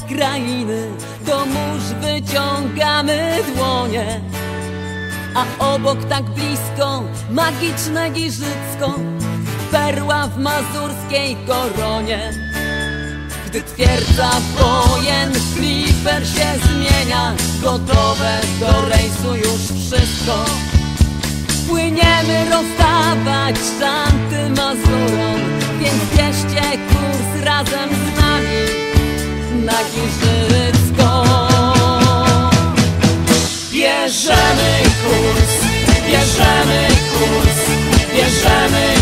krainy Do mórz wyciągamy dłonie. A obok tak blisko magiczne Giżycko Perła w mazurskiej koronie. Gdy twierdza wojen Fliper się zmienia Gotowe do rejsu już wszystko. Płyniemy rozdawać szanty Mazurom Więc bierzcie kurs razem z nami Na Giżycko. Bierzemy kurs, bierzemy kurs, bierzemy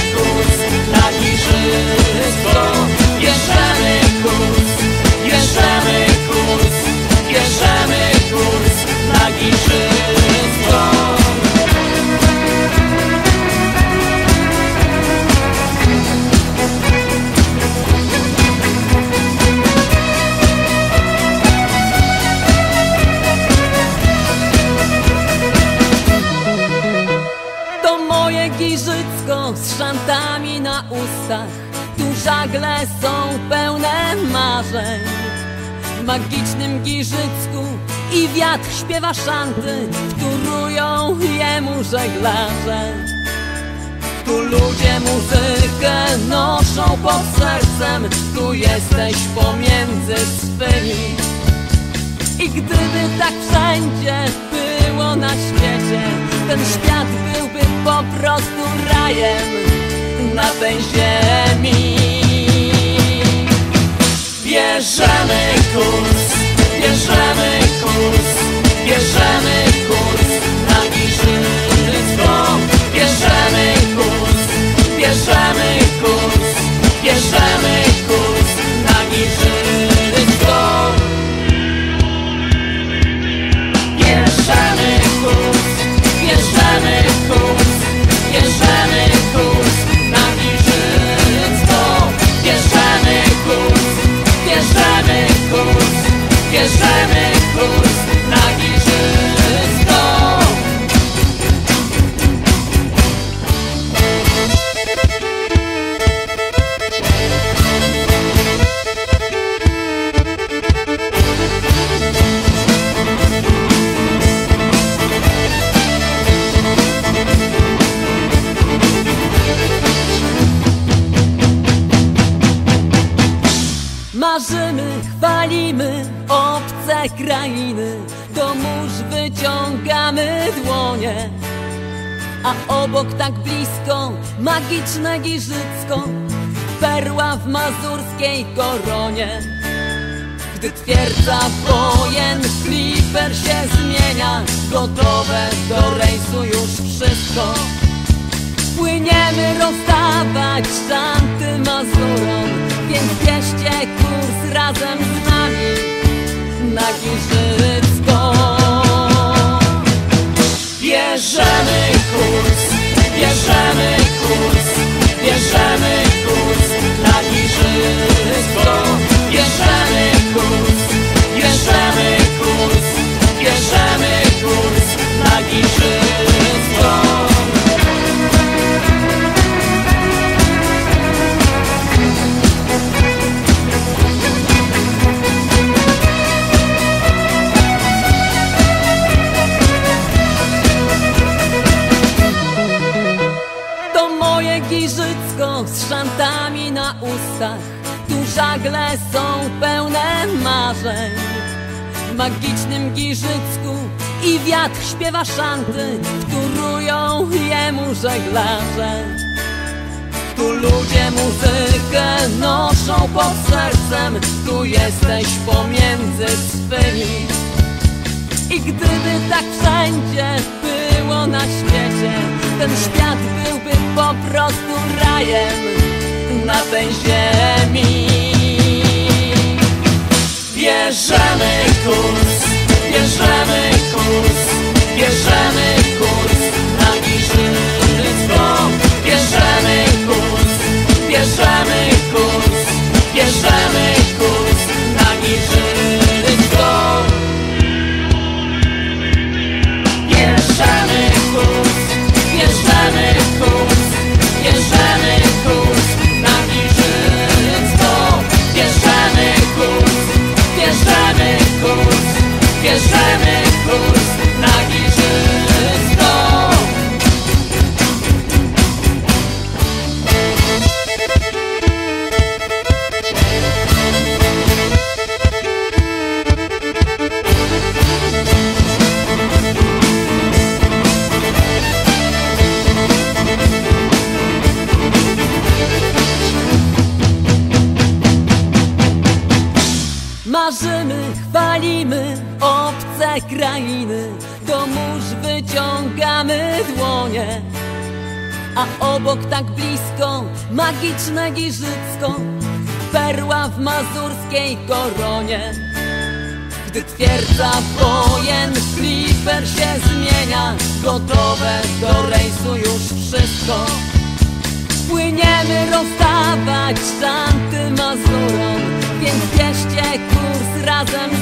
Z szantami na ustach. Tu żagle są pełne marzeń. W magicznym Giżycku i wiatr śpiewa szanty Wtórują jemu żeglarze. Tu ludzie muzykę noszą pod sercem Tu jesteś pomiędzy swymi. I gdyby tak wszędzie było na świecie, ten świat byłby po prostu rajem na tej ziemi. Bierzemy kurs, bierzemy kurs, bierzemy kurs Marzymy, chwalimy obce krainy, do mórz wyciągamy dłonie. A obok tak blisko magiczne Giżycko, perła w mazurskiej koronie. Gdy twierdza wojen Fliper się zmienia, gotowe do rejsu już wszystko. Płyniemy rozdawać szanty Mazurom bierzcie kurs razem z nami Na Giżycko Bierzemy kurs, bierzemy kurs, bierzemy kurs na Giżycko. Bierzemy żagle są pełne marzeń. W magicznym Giżycku i wiatr śpiewa szanty Wtórują jemu żeglarze. Tu ludzie muzykę noszą pod sercem Tu jesteś pomiędzy swymi. I gdyby tak wszędzie było na świecie, ten świat byłby po prostu rajem. Na tej ziemi. Krainy To mórz wyciągamy dłonie. A obok tak blisko magiczne Giżycko Perła w mazurskiej koronie. Gdy twierdza wojen Flipper się zmienia Gotowe do rejsu już wszystko. Płyniemy rozdawać szanty Mazurom Więc bierzcie kurs razem z